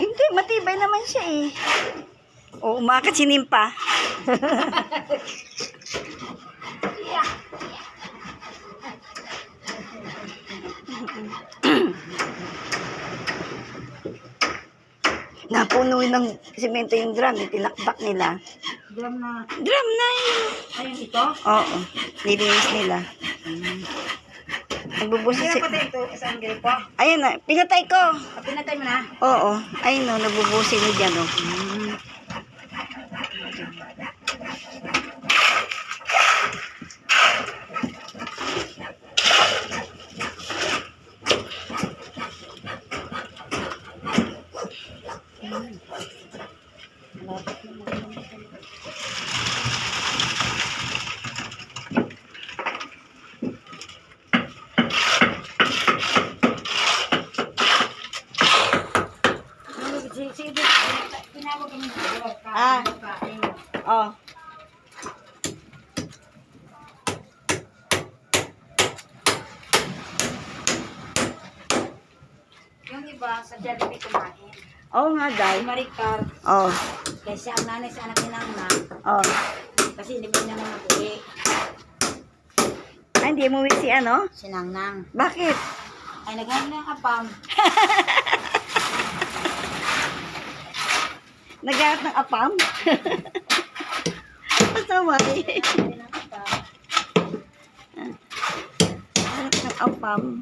Hindi matibay naman siya eh. O, umakat si Nimpa. Napuno ng simento yung drum, eh, tinakbak nila. Drum na. Drum na yun. Ayun ito. Oo, nilinis nila. Nagbubusi Kaya si... patay ito. Saan gripo? Ayun na, pinatay ko. Ah, Pinatay mo na. Oo, ayun o, nagbubusi na dyan o. Sige, sige. Tinawag kami. Ah. Oh. Yung iba, sa Jollibee kumain. Oo nga, Day. Maricar. Oh, Kasi ang nanay sa anak ni Nangna. oh. Kasi hindi mo niya naman matuwi. Ay, hindi mo si ano? Si Nangnang. Bakit? Ay, naghahanap ng apam. Naghanap ng apam? Apam. Hanap ng apam.